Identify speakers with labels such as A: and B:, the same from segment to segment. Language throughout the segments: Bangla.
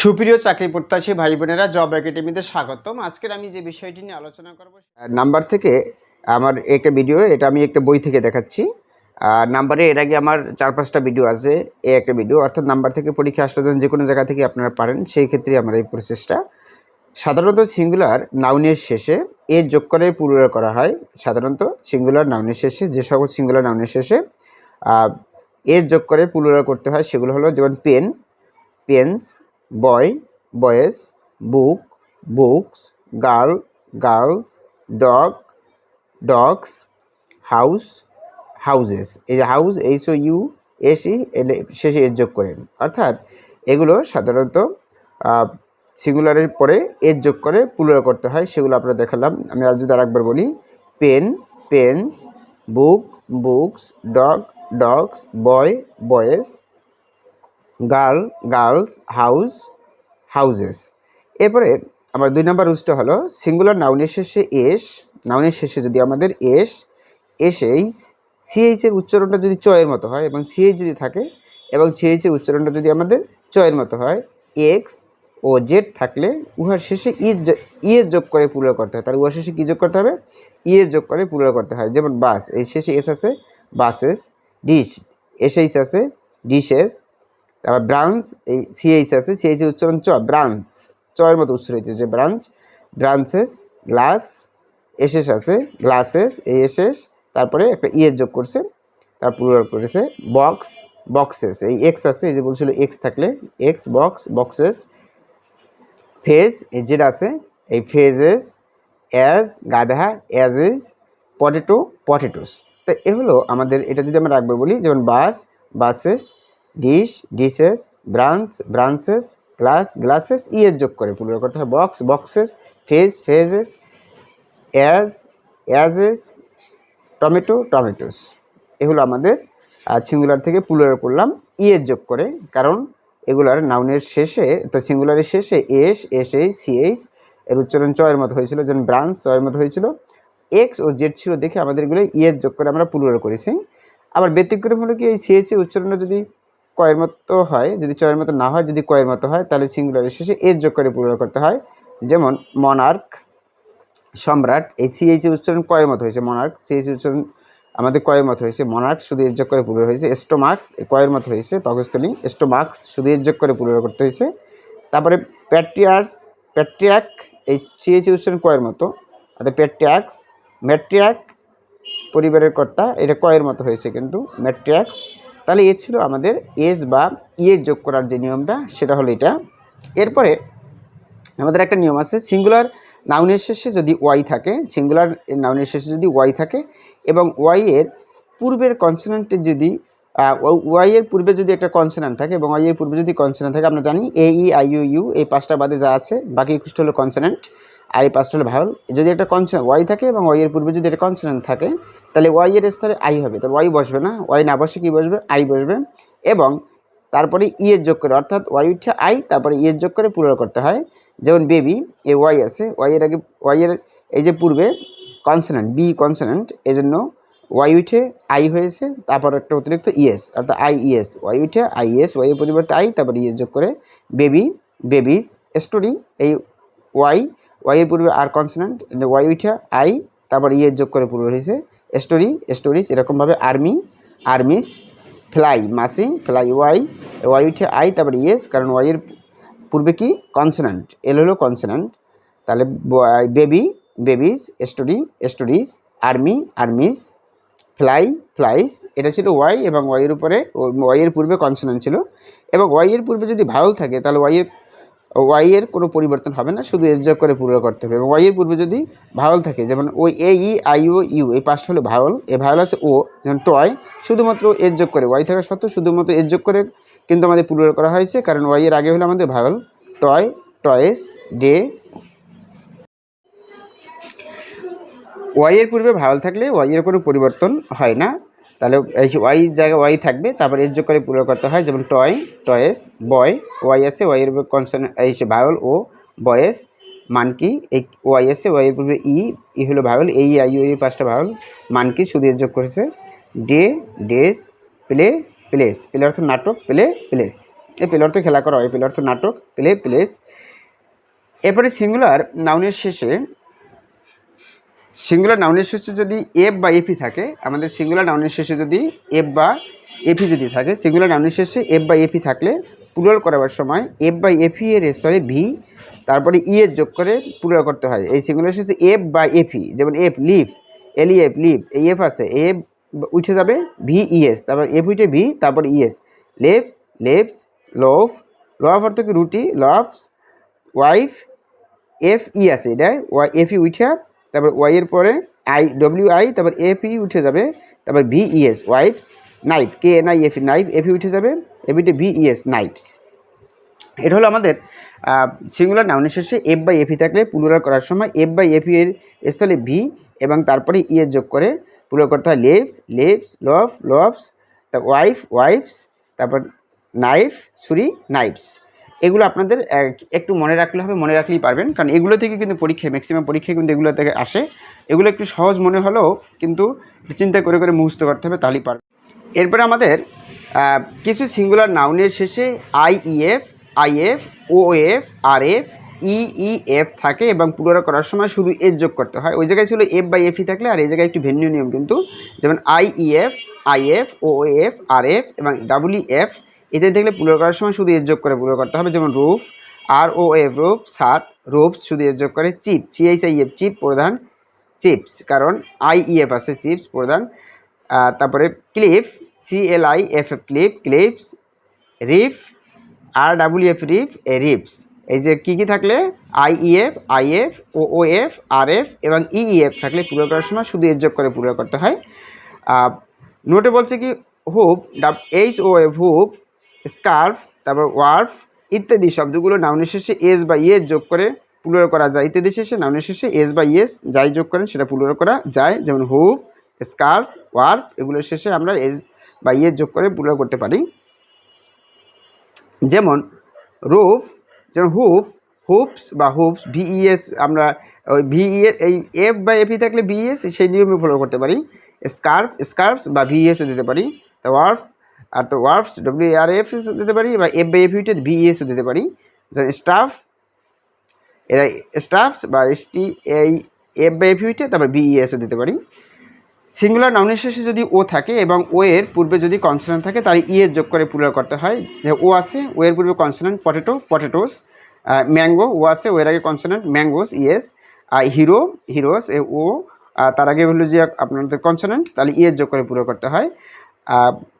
A: সুপ্রিয় চাকরি প্রত্যাশী ভাই বোনেরা, জব একাডেমিতে স্বাগতম। আজকের আমি যে বিষয়টি নিয়ে আলোচনা করব নাম্বার থেকে আমার একটা ভিডিও, এটা আমি একটা বই থেকে দেখাচ্ছি। আর নাম্বারে এর আগে আমার চার পাঁচটা ভিডিও আছে, এ একটা ভিডিও। অর্থাৎ নাম্বার থেকে পরীক্ষা আসতে যখন যে কোনো জায়গা থেকে আপনারা পারেন, সেই ক্ষেত্রে আমার এই প্রসেসটা সাধারণত সিঙ্গুলার নাউনের শেষে এ যোগ করে পুরুলার করা হয়। সাধারণত সিঙ্গুলার নাউনের শেষে, যে সকল সিঙ্গুলার নাউনের শেষে এ যোগ করে পুরুলার করতে হয়, সেগুলো হলো যেমন pen, pens boy boys book, books, girl, girls, dog, dogs, house houses এই যে house H O U S এলে শেষে এর যোগ করে। অর্থাৎ এগুলো সাধারণত সিঙ্গুলারের পরে এর যোগ করে পুরুলার করতে হয়, সেগুলো আপনারা দেখালাম। আমি আজ যদি আরেকবার বলি pen pens book books dog dogs boy boys girl, girls, house houses এরপরে আমার দুই নম্বর রুলসটা হলো, সিঙ্গুলার নাউনের শেষে এস, নাউনের শেষে যদি আমাদের এস এস এইচ সিএইচ এর উচ্চারণটা যদি চয়ের মতো হয় এবং সিএইচ যদি থাকে এবং সিএইচের উচ্চারণটা যদি আমাদের চয়ের মতো হয়, এক্স ও জেড থাকলে উহার শেষে ই এর যোগ করে পুরো করতে হয়। তাহলে উহার শেষে কী যোগ করতে হবে? ই এর যোগ করে পুরো করতে হয়। যেমন বাস, এই শেষে এস আছে, বাসেস, ডিশ এস এইচ আছে, ডিশেস তারপর ব্রাঞ্চ, এই সিএইচ আছে সিএইচ উচ্চারণ চ, ব্রাঞ্চ। চয়ের মতো উচ্চারিত যে branch. Branches, glass S S আছে, গ্লাসেস এই এসেস তারপরে একটা ইয়ের যোগ করছে, তার পুরো করেছে বক্স বক্সেস এই এক্স আছে, এই যে বলছিল এক্স থাকলে এক্স বক্স বক্সেস ফেজ এই যেটা আছে, এই ফেজেস অ্যাজ গাধা অ্যাজেস পটেটো পটেটোস তো এ হলো আমাদের, এটা যদি আমরা রাখব বলি, যেমন bus buses dish, dishes, branch, branches, glass, glasses ইয়ের যোগ করে। পুরো করতে হয় box, boxes, phase, phases, adze, adzes, tomato, tomatoes. এগুলো আমাদের সিঙ্গুলার থেকে পুলার করলাম ইয়ের যোগ করে। কারণ এগুলার নাউনের শেষে, তো সিঙ্গুলারের শেষে এস এস এইচ সিএইচ এর উচ্চারণ চয়ের মতো হয়েছিল, যেমন ব্রাঞ্চ চয়ের মতো হয়েছিল। এক্স ও জেড ছিল দেখে আমাদের এগুলো ইয়ের যোগ করে আমরা পুলার করেছি। আবার ব্যতিক্রম হলো কি, এই সিএইচ এর উচ্চারণটা যদি কয়ের মতো হয়, যদি চয়ের মতো না হয়, যদি কয়ের মতো হয়, তাহলে সিঙ্গুলারের শেষে এর যোগ করে পুলার করতে হয়। যেমন মনার্ক সম্রাট, এই সিএইচ উচ্চারণ কয়ের মতো হয়েছে মনার্ক সিএইচ উচ্চারণ আমাদের কয়ের মতো হয়েছে মনার্ক শুধু এর যোগ করে পুরো হয়েছে স্টোমাক কয়ের মতো হয়েছে, পাকস্থলী স্টোমাক্স শুধু এর যোগ করে পুরো করতে হয়েছে। তারপরে প্যাট্রিয়ার্স প্যাট্রিয়াক এই সিএইচ উচ্চারণ কয়ের মতো অর্থাৎ প্যাট্রিয়াক্স ম্যাট্রিয়াক পরিবারের কর্তা, এটা কয়ের মতো হয়েছে কিন্তু ম্যাট্রিয়াক্স তাহলে এ ছিল আমাদের এস বা ইয়ে যোগ করার যে নিয়মটা, সেটা হলো এটা। এরপরে আমাদের একটা নিয়ম আছে সিঙ্গুলার নাউনের শেষে যদি ওয়াই থাকে সিঙ্গুলার নাউনের শেষে যদি ওয়াই থাকে এবং ওয়াই এর পূর্বের কনসোনেন্টের যদি ওয়াই এর পূর্বে যদি একটা কনসোনেন্ট থাকে এবং ওয়াই এর পূর্বে যদি কনসোনেন্ট থাকে, আমরা জানি এ ই আই ইউ এই পাঁচটা বাদে যা আছে, বাকি একুশটা হলো কনসোনেন্ট আর এই পাঁচটা হলো ভাওয়াল যদি একটা কনসোনেন্ট ওয়াই থাকে এবং ওয়াই এর পূর্বে যদি একটা কনসোনেন্ট থাকে, তাহলে ওয়াই এর স্থলে আই হবে। তাহলে ওয়াই বসবে না। ওয়াই না বসে কী বসবে? আই বসবে। এবং তারপরে ই এর যোগ করে, অর্থাৎ ওয়াই উঠে আই তারপরে ই এর যোগ করে পুরো করতে হয়। যেমন বেবি এ ওয়াই আছে। ওয়াই এর আগে ওয়াই এর এই যে পূর্বে কনসোনেন্ট বি কনসোনেন্ট এই জন্য ওয়াই উঠে আই হয়েছে। তারপর একটা অতিরিক্ত ইএস অর্থাৎ আই ইএস ওয়াই উঠে আই ইএস ওয়াই এর পরিবর্তে আই তারপর ইএস যোগ করে বেবি বেবিস স্টোরি এই ওয়াই ওয়াই এর পূর্বে আর কনসোনেন্ট ওয়াই উঠে আই তারপর ইএস যোগ করে পূর্ব হয়েছে স্টোরি স্টোরিজ এরকমভাবে আর্মি আর্মিস ফ্লাই মাসি ফ্লাই ওয়াই ওয়াই উঠে আই তারপর ইএস কারণ ওয়াই এর পূর্বে কি? কনসোনান্ট এল হলো কনসোনান্ট তাহলে baby babies story stories army armies fly flies এটা ছিল ওয়াই এবং ওয়াইয়ের উপরে ওয়াইয়ের পূর্বে কনসোনান্ট ছিল এবং ওয়াইয়ের পূর্বে যদি ভাওয়াল থাকে, তাহলে ওয়াইয়ের ওয়াইয়ের কোনো পরিবর্তন হবে না, শুধু এস যোগ করে পুরো করতে হবে। এবং ওয়াইয়ের পূর্বে যদি ভাওয়াল থাকে, যেমন ওই এ, ই, আই, ও, ইউ, এই পাঁচটা হলো ভাওয়াল এ ভাওয়াল আছে ও, যেমন টয় শুধুমাত্র এস যোগ করে ওয়াই থাকা সত্ত্বেও শুধুমাত্র এস যোগ করে কিন্তু আমাদের পুরো করা হয়েছে, কারণ ওয়াইয়ের আগে হলো আমাদের ভাওয়াল টয় টয়েস ডে ওয়াইয়ের পূর্বে ভাওয়াল থাকলে ওয়াইয়ের কোনো পরিবর্তন হয় না। তাহলে এই ওয়াই জায়গায় ওয়াই থাকবে, তারপর এর যোগ করে পুরো করতে হয়, যেমন টয় টয়েস বয় ওয়াই আছে ওয়াইয়ের উপরে কনসন এই যে ভাওয়াল ও বয়েস মানকি এই ওয়াই আছে ওয়াইয়ের পূর্বে ই ই হলো ভাওয়াল এই আই ও এই পাঁচটা ভাওয়াল মানকি শুধু এর যোগ করেছে। Day days play plays play অর্থ নাটক প্লে প্লেস এ প্লে অর্থ খেলা করা হয় প্লে অর্থ নাটক প্লে প্লেস এরপরে সিঙ্গুলার নাউনের শেষে সিঙ্গুলার নাউনের শেষে যদি এফ বা এপি থাকে, আমাদের সিঙ্গুলার নাউনের শেষে যদি এফ বা এপি যদি থাকে সিঙ্গুলার নাউনের শেষে এফ বা এফি থাকলে প্লুরাল করাবার সময় এফ বা এপি এর স্তরে ভি তারপরে ই এর যোগ করে প্লুরাল করতে হয়। এই সিঙ্গুলার শেষে এফ বা এপি যেমন F leaf L F leaf এই এফ আছে এফ উঠে যাবে ভি ইএস তারপর এফ উঠে ভি তারপর ES leaf leaves loaf loaves অর্থ কি? রুটি লভস ওয়াইফ এফ ই আছে, এটা ওয়াই এফ ই উঠে তারপর ওয়াই এর পরে আই ডব্লিউ আই তারপর এফ উঠে যাবে। তারপর V E S wives knife K N I F knife F উঠে যাবে। এফিটে ভি ই এস নাইফস এটা হলো আমাদের সিঙ্গুলার নাউনের শেষে এফ বাই এফি থাকলে পুনরাল করার সময় এফ বাই এফি এর স্থলে ভি এবং তারপরে ই এর যোগ করে পুনরাল করতে হয় লেফ লেফস লফ লফস তারপর ওয়াইফ ওয়াইফস তারপর নাইফ ছুরি নাইফস এগুলো আপনাদের একটু মনে রাখলে হবে, মনে রাখলেই পারবেন। কারণ এগুলো থেকে কিন্তু পরীক্ষায় ম্যাক্সিমাম পরীক্ষায় কিন্তু এগুলো থেকে আসে। এগুলো একটু সহজ মনে হলেও কিন্তু চিন্তা করে করে মুখস্থ করতে হবে, তাহলেই পারবে এরপরে আমাদের কিছু সিঙ্গুলার নাউনের শেষে আইইএফ আইএফ ওএফ আর এফ থাকে এবং পুরোটা করার সময় শুধু এর যোগ করতে হয়। ওই জায়গায় ছিল এফ বাই এফই থাকলে আর এই জায়গায় একটু ভিন্ন নিয়ম কিন্তু, যেমন আইইএফ আইএফ ওএফ আর এফ এবং ডাব্লিউ এফ এদের দেখলে পুরো করার সময় শুধু এর যোগ করে পুরো করতে হবে, যেমন roof R O F roof, সাত রুফস শুধু এর যোগ করে চিপ সিআইসআইএফ চিপ, প্রধান চিপস, কারণ আইইএফ আছে, চিপস, প্রধান তারপরে cliff C L I F F cliff cliffs, reef R W F reef, A reefs. এই যে কী কী থাকলে? IEF IF O O F R F এবং ইইএফ থাকলে পুরো করার সময় শুধু এর যোগ করে পুরো করতে হয়। নোটে বলছে কি, হুপ ডাব H O F hoof scarf তারপর ওয়ার্ফ ইত্যাদি শব্দগুলো নাউনের শেষে এস বা ইয়েস যোগ করে পুরো করা যায়। ইত্যাদি শেষে নাউনের শেষে এস বা ইয়েস যাই যোগ করেন সেটা পুরো করা যায়। যেমন হুফ স্কার্ফ ওয়ার্ফ এগুলোর শেষে আমরা এস বা ইয়েস যোগ করে পুরো করতে পারি। যেমন রুফ যেমন হুফ হুপস বা হুপস ভিইএস আমরা ওই ভিইএস এই এফ বা এফি থাকলে ভিইএস সেই নিয়মে ফলো করতে পারি। স্কার্ফ স্কার্ফস বা ভিইএসও দিতে পারি। তো ওয়ার্ফ আর তো ওয়ার্ফস ডব্লিউ আর এফ দিতে পারি বা এফ বাই এফিতে ভিইএসও দিতে পারি। যেমন স্টাফ এরা স্টাফস বা এসটি এই এফ বাই এফিতে তারপর ভিইএসও দিতে পারি। সিঙ্গুলার নাউনের শেষে যদি ও থাকে এবং ও এর পূর্বে যদি কনসোনেন্ট থাকে, তাহলে ই এর যোগ করে পুরো করতে হয়। যে ও আছে ও এর পূর্বে consonant potato potatoes mango O আছে ও এর আগে consonant mangoes yes hero heroes এ ও তার আগে হলো যে আপনাদের কনসোনেন্ট তাহলে ই এর যোগ করে পুরো করতে হয়।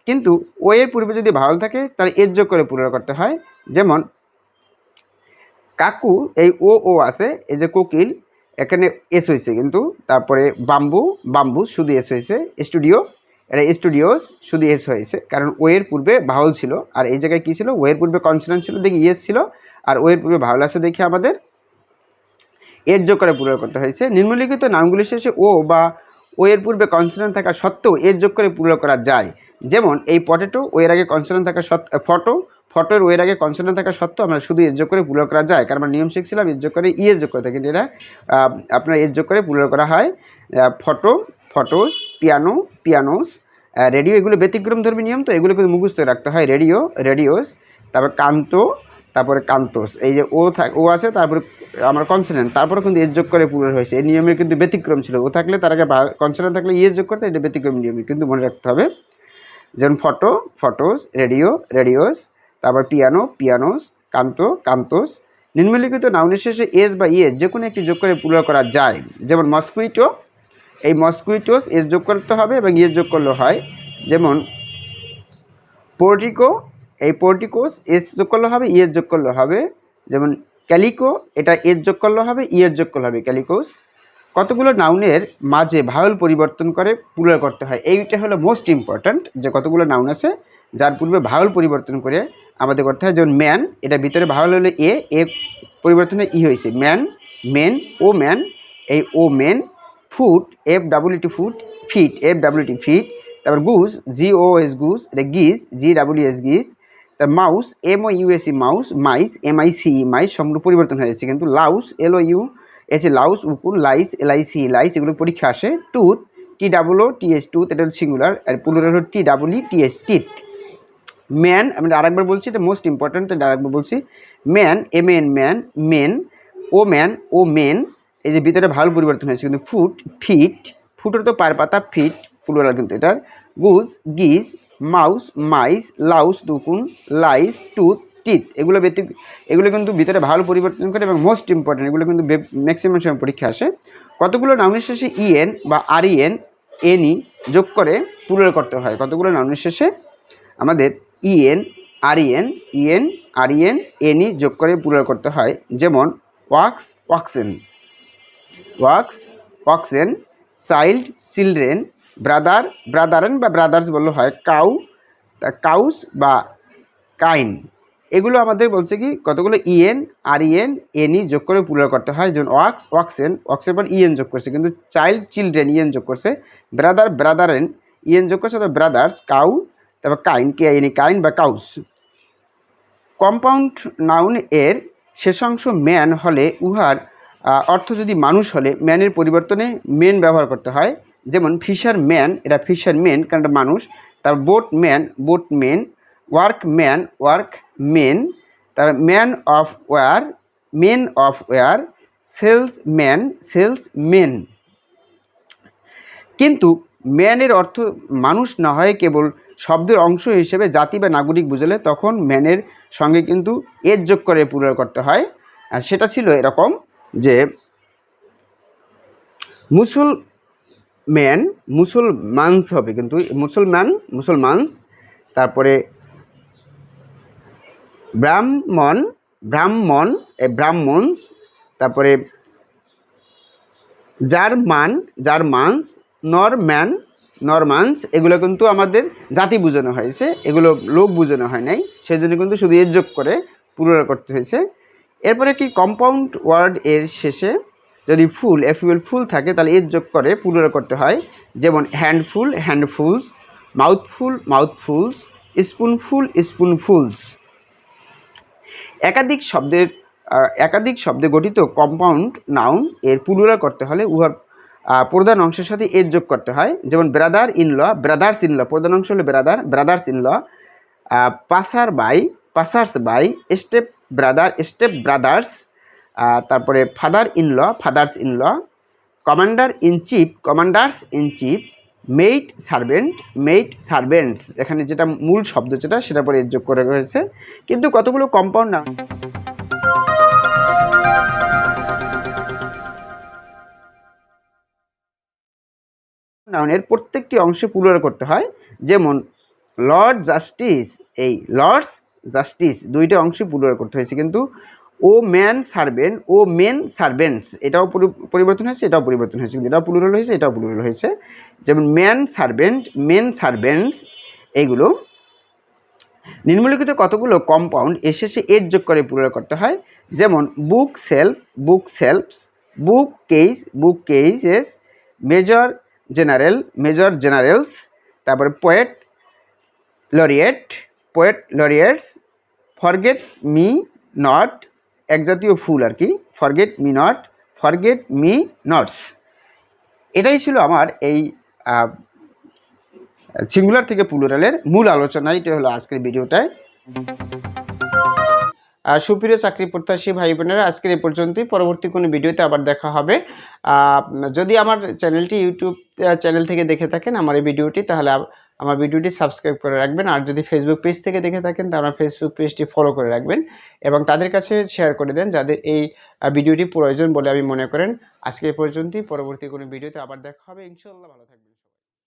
A: কিন্তু ও এর পূর্বে যদি ভাওয়াল থাকে, তাহলে এর যোগ করে পুরো করতে হয়। যেমন, কাকু, এই ও ও আছে, এই যে কোকিল, এখানে এস হয়েছে কিন্তু, তারপরে বাম্বু বাম্বু শুধু এস হয়েছে, স্টুডিও এটা স্টুডিওস শুধু এস হয়েছে, কারণ ও এর পূর্বে ভাওয়াল ছিল, আর এই জায়গায় কী ছিল? ও এর পূর্বে কনসোনেন্ট ছিল, দেখি ইয়েস ছিল, আর ও এর পূর্বে ভাওয়াল আছে দেখি আমাদের। এর যোগ করে পূরণ করতে হয়েছে। নিম্নলিখিত নামগুলির শেষে ও বা ও এর পূর্বে কনসোনেন্ট থাকা সত্ত্বেও এর যোগ করে পূরণ করা যায়। যেমন, এই পটেটো ও এর আগে কনসোনেন্ট থাকা সত্ত্বেও ফটো ফটোর ও এর আগে কনসোনেন্ট থাকা সত্ত্বেও আমরা শুধু এর যোগ করে পূরণ করা যায়। কারণ আমরা নিয়ম শিখছিলাম এর যোগ করে ই এর যোগ করতে কিন্তু এটা আপনার এর যোগ করে পূরণ করা হয়। Photo photos piano pianos radio এগুলো ব্যতিক্রম ধর্মী নিয়ম তো এগুলো কিন্তু মুখস্থ রাখতে হয়। রেডিও রেডিওস তারপর কান্ত তারপরে কান্তোস, এই যে ও থাক, ও আছে, তারপরে আমার কনসোনেন্ট তারপরে কিন্তু এর যোগ করে পূরণ হয়েছে। এই নিয়মের কিন্তু ব্যতিক্রম ছিল। ও থাকলে তার আগে কনসোনেন্ট থাকলে ইয়ে যোগ করতে এটা ব্যতিক্রম নিয়মই কিন্তু মনে রাখতে হবে। যেমন ফটো, ফটোস, রেডিও, রেডিওস, তারপর পিয়ানো, পিয়ানোস, কান্ত, কান্তোস। নিম্নলিখিত নাউনের শেষে এস বা ইয়েস যে কোনো একটি যোগ করে পূরণ করা যায়। যেমন মস্কুইটো এই মস্কুইটোস এস যোগ করতে হবে এবং ইয়েস যোগ করলে হয়। যেমন পোর্টিকো এই পোর্টিকোস এস যোগ করলে হবে ইয়ের যোগ করলে হবে। যেমন ক্যালিকো, এটা এর যোগ করলে হবে ইয়ের যোগ করলে হবে ক্যালিকোস। কতগুলো নাউনের মাঝে ভাওয়াল পরিবর্তন করে পুরো করতে হয়? এইটা হলো মোস্ট ইম্পর্ট্যান্ট যে কতগুলো নাউন আছে, যার পূর্বে ভাওয়াল পরিবর্তন করে আমাদের করতে হয়। যেমন ম্যান এটা ভিতরে ভাওয়াল হলো এ এ পরিবর্তনে ই হয়েছে। ম্যান মেন ও ম্যান এই ও men foot F W T foot feet F W T feet তারপর goose G O S goose এটা geese G W S geese তার mouse M O U S E mouse mice M I C mice সবগুলো পরিবর্তন হয়েছে কিন্তু louse L O U S A louse, উকুন, lice L I C lice, এগুলো পরীক্ষা আসে tooth T double O T S tooth, এটা হলো সিঙ্গুলার, আর পুলুরাল হল T double E T S teeth. Man, আমি আরেকবার বলছি, এটা মোস্ট ইম্পর্ট্যান্ট, এটা আরেকবার বলছি। Man M N man, men ও ম্যান ও মেন এই যে ভিতরে ভালো পরিবর্তন হয়েছে, কিন্তু ফুট, ফিট, ফুটের তো পায়ের পাতা, ফিট প্লুরাল কিন্তু এটার। Goose, geese mouse, mice, louse, দুকুন, lice, tooth, teeth. এগুলো ব্যতীত এগুলো কিন্তু ভিতরে ভালো পরিবর্তন করে এবং মোস্ট ইম্পর্টেন্ট এগুলো কিন্তু ম্যাক্সিমাম সময় পরীক্ষা আসে। কতগুলো নাউনের শেষে ইএন বা আর ইএন এনই যোগ করে প্লুরাল করতে হয়? কতগুলো নাউনের শেষে? আমাদের ইএন আর ইএন ইএন আর ইএন এনই যোগ করে প্লুরাল করতে হয়। যেমন ox oxen ox oxen child children brother, brethren বা ব্রাদার্স বললে হয় কাউ, তা কাউস বা কাইন। এগুলো আমাদের বলছে কি, কতগুলো? ইএন আর ইএন এনই যোগ করে পুরো করতে হয়, যেমন ওয়াক্স, ওয়াক্সেন, ওয়াক্সের পর ইএন যোগ করছে, কিন্তু চাইল্ড চিলড্রেন ইএন যোগ করছে, ব্রাদার, ব্রাদারেন ইএন যোগ করছে তো ব্রাদার্স, কাউ, তারপর কাইন, কে এনি কাইন বা কাউস। কম্পাউন্ড নাউন এর শেষাংশ ম্যান হলে উহার অর্থ যদি মানুষ হলে, ম্যানের পরিবর্তনে মেন ব্যবহার করতে হয় যেমন ফিশার ম্যান এটা ফিশার মেন কারণ এটা মানুষ। তার boatman boatmen workman workmen তার man of war men of war salesman salesmen কিন্তু ম্যানের অর্থ মানুষ না হয় কেবল শব্দের অংশ হিসেবে জাতি বা নাগরিক বুঝলে, তখন ম্যানের সঙ্গে কিন্তু এর যোগ করে পূরণ করতে হয়। আর সেটা ছিল এরকম যে মুসল ম্যান মুসলমানস হবে কিন্তু, মুসলমান মুসলমানস তারপরে ব্রাহ্মণ ব্রাহ্মণ, এ ব্রাহ্মণস তারপরে জার্মান জার্মানস নরম্যান নরমানস এগুলো কিন্তু আমাদের জাতি বোঝানো হয়েছে, এগুলো লোক বোঝানো হয় নাই সেই জন্য কিন্তু শুধু এর যোগ করে পুরো করতে হয়েছে। এরপরে কি কম্পাউন্ড ওয়ার্ড এর শেষে যদি ফুল এফিউল ফুল থাকে, তাহলে এর যোগ করে পুরো করতে হয়। যেমন হ্যান্ডফুল হ্যান্ডফুলস মাউথফুল মাউথফুলস স্পুনফুল স্পুনফুলস একাধিক শব্দের একাধিক শব্দে গঠিত কম্পাউন্ড নাউন এর পুলুরা করতে হলে উহার প্রধান অংশের সাথে এর যোগ করতে হয়। যেমন brother in law brothers in law প্রধান অংশ হলো brother brothers in law passer by passers by stepbrother stepbrothers তারপরে father in law fathers in law commander in chief commanders in chief maidservant maidservants এখানে যেটা মূল শব্দ যেটা সেটা পরে যোগ করে হয়েছে। কিন্তু কতগুলো কম্পাউন্ড নাউন নাউনের প্রত্যেকটি অংশে পুরো করতে হয়। যেমন লর্ড জাস্টিস এই লর্ডস জাস্টিস দুইটা অংশে পুরো করতে হয়েছে। কিন্তু ও ম্যান সার্ভেন্ট ও মেন সার্ভেন্টস এটাও পরিবর্তন হয়েছে, এটাও পরিবর্তন হয়েছে, কিন্তু এটাও প্লুরাল হয়েছে, এটাও প্লুরাল হয়েছে। যেমন ম্যান সার্ভেন্ট মেন সার্ভেন্টস এইগুলো। নিম্নলিখিত কতগুলো কম্পাউন্ড এর শেষে এর যোগ করে পুরো করতে হয়। যেমন bookshelf bookshelfs bookcase bookcases major general major generals তারপরে poet laureate poet laureates forget me not এক জাতীয় ফুল আর কি forget me not forget me nots এটাই ছিল আমার এই সিঙ্গুলার থেকে প্লুরালের মূল আলোচনা এটা হলো আজকের ভিডিওটায়। সুপ্রিয় চাকরি প্রত্যাশী ভাই বোনেরা, আজকের এই পর্যন্তই। পরবর্তী কোনো ভিডিওতে আবার দেখা হবে। যদি আমার চ্যানেলটি ইউটিউব চ্যানেল থেকে দেখে থাকেন আমার এই ভিডিওটি, তাহলে আমার ভিডিওটি সাবস্ক্রাইব করে রাখবেন। আর যদি ফেসবুক পেজ থেকে দেখে থাকেন তারা ফেসবুক পেজটি ফলো করে রাখবেন এবং তাদের কাছে শেয়ার করে দেন যাদের এই ভিডিওটি প্রয়োজন বলে আমি মনে করেন। আজকে পর্যন্তই। পরবর্তী কোনো ভিডিওতে আবার দেখা হবে। ইনশাল্লাহ ভালো থাকবেন।